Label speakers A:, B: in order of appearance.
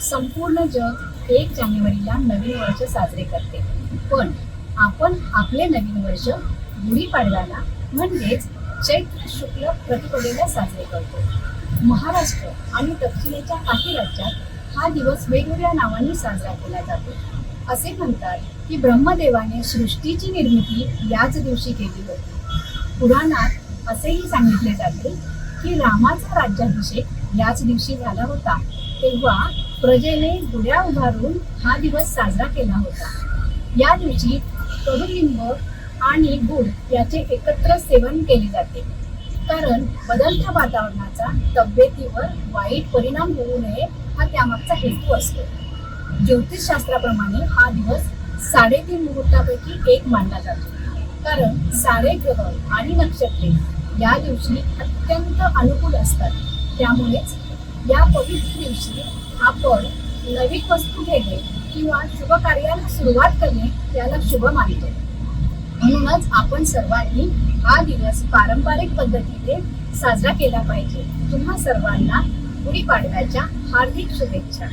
A: संपूर्ण जग एक जानेवारीला नवीन वर्ष साजरे करते. पण आपण आपले नवीन वर्ष गुढीपाडव्याला म्हणजेच चैत्र शुक्ल प्रतिपदेला साजरे करतो. महाराष्ट्र आणि दक्षिणेच्या काही राज्यात हा दिवस वेगवेगळ्या नावांनी साजरा केला जातो. असे म्हणतात की ब्रह्मदेवाने सृष्टीची निर्मिती याच दिवशी केली होती. पुराणात असेही सांगितले जाते की रामाचा राज्याभिषेक याच दिवशी झाला होता. तेव्हा प्रजेने गुड्या उभारून हा दिवस साजरा केला होता. या दिवशी कडुलिंब आणि गुड याचे एकत्र सेवन केले जाते. कारण बदलत्या वातावरणाचा तब्येतीवर वाईट परिणाम होऊ नये हा त्यामागचा हेतू असतो. ज्योतिषशास्त्राप्रमाणे हा दिवस साडेतीन मुहूर्तापैकी एक मानला जातो. कारण सारे ग्रह आणि नक्षत्रे या दिवशी अत्यंत अनुकूल असतात. त्यामुळेच या पवित्र दिवशी आपण नवीन वस्तू घेणे किंवा शुभ कार्याला सुरुवात करणे याला शुभ मानतो. म्हणूनच आपण सर्वांनी हा दिवस पारंपरिक पद्धतीने साजरा केला पाहिजे. तुम्हा सर्वांना गुढीपाडव्याच्या हार्दिक शुभेच्छा.